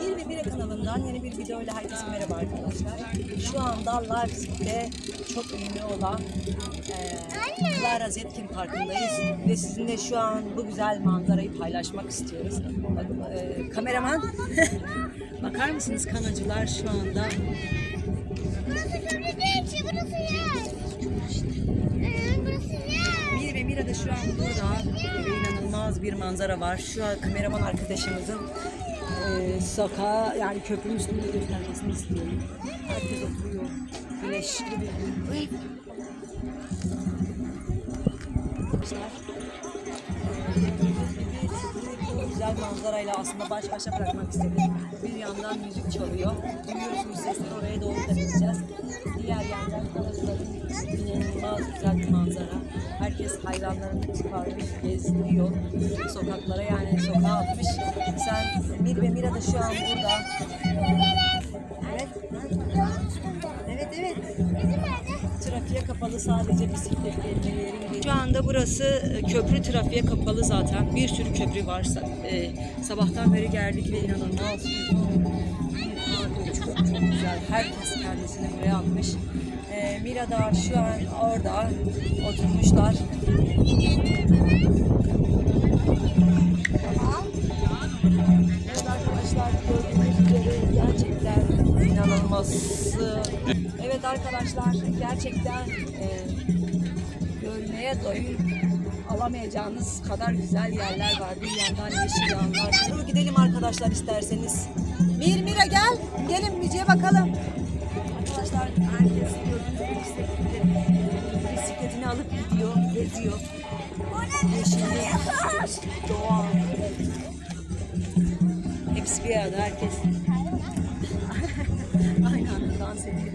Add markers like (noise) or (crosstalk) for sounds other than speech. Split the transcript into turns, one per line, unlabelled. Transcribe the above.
Bir ve Bire kanalından yeni bir video ile herkese merhaba arkadaşlar. Şu anda Leipzig'te çok ünlü olan eee Clara Zetkin Parkı'ndayız ve sizinle şu an bu güzel manzarayı paylaşmak istiyoruz. Bak, eee, kameraman, (laughs) bakar mısınız kanacılar şu anda
Burası köprü değil ki burası yer. Ee, burası yer.
Bir ve Mira da şu an burada ve inanılmaz bir manzara var. Şu an kameraman arkadaşımızın e, sokağa yani köprünün üstünde göstermesini istiyorum. Herkes oturuyor. Güneşli bir gün. Güzel manzarayla aslında baş başa bırakmak istedim. Bir yandan müzik çalıyor. Duyuyorsunuz sesleri oraya doğru gideceğiz. Diğer yandan inanılmaz güzel bir manzara. Herkes hayvanlarını çıkarmış, gezdiriyor sokaklara yani sokağa atmış. Sen Mir ve Mira da şu an burada. Evet. Evet evet. Trafiğe kapalı sadece bisiklet Şu anda burası e, köprü trafiğe kapalı zaten. Bir sürü köprü var. Sa- e, sabahtan beri geldik ve inanılmaz çok güzel. Herkes kendisini buraya atmış. E, Mira da şu an orada oturmuşlar. Evet arkadaşlar gördüğünüz üzere gerçekten inanılmaz. Evet arkadaşlar gerçekten e, görmeye doyum alamayacağınız kadar güzel yerler var. Bir yandan yeşil yanlar. Dur gidelim arkadaşlar isterseniz. Mir Mira gel. Gelin müziğe bakalım. Arkadaşlar herkes gibi bisikletini, bisikletini alıp gidiyor, geziyor. Yeşillik, doğa. Hepsi bir arada herkes. (laughs) Aynı anda dans ediyor.